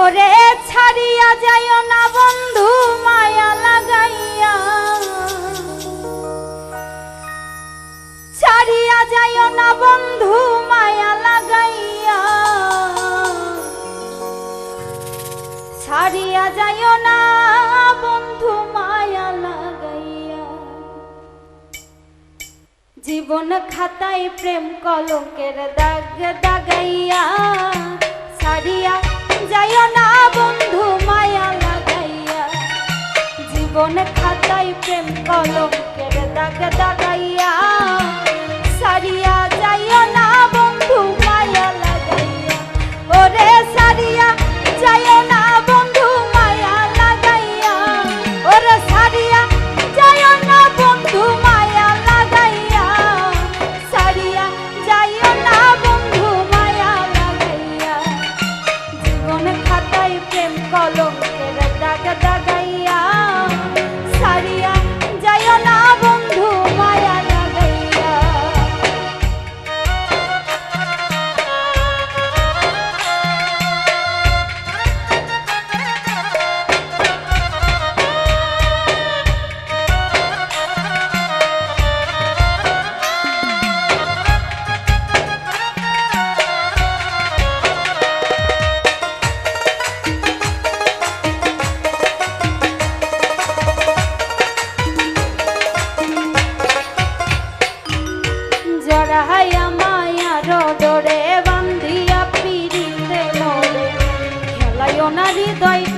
ওরে ছাড়িয়া যাইও না বন্ধু, মায়া লাগাইয়া। ছাড়িয়া যাইও না বন্ধু, মায়া লাগাইয়া। ছাড়িয়া যাইও না বন্ধু, মায়া লাগাইয়া। জীবন খাতায় প্রেম কলকের দাগ দাগাইয়া। ছাড়িয়া যাইও না বন্ধু মায়া লাগাইয়া। জীবন খাতাই প্রেম কলম কেড়ে দাগ দাগ dói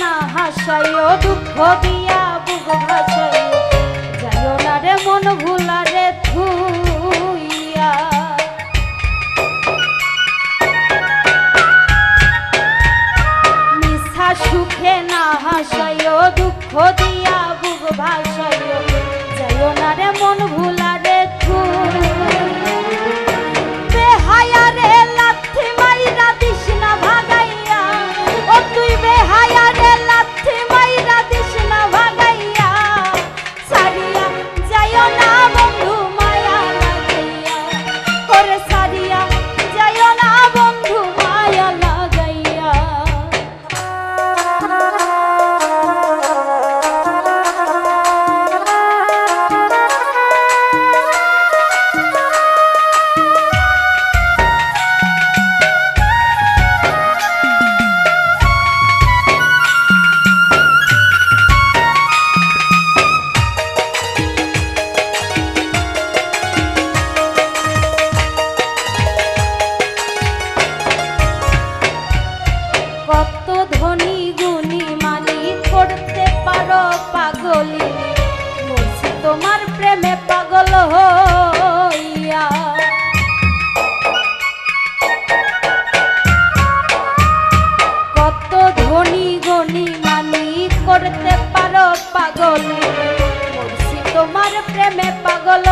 না হাসাইও দুঃখ দিয়া বুক ভাসাইও। যাইও না রে মন ভুলা রে পাগল। তোমার প্রেমে পাগল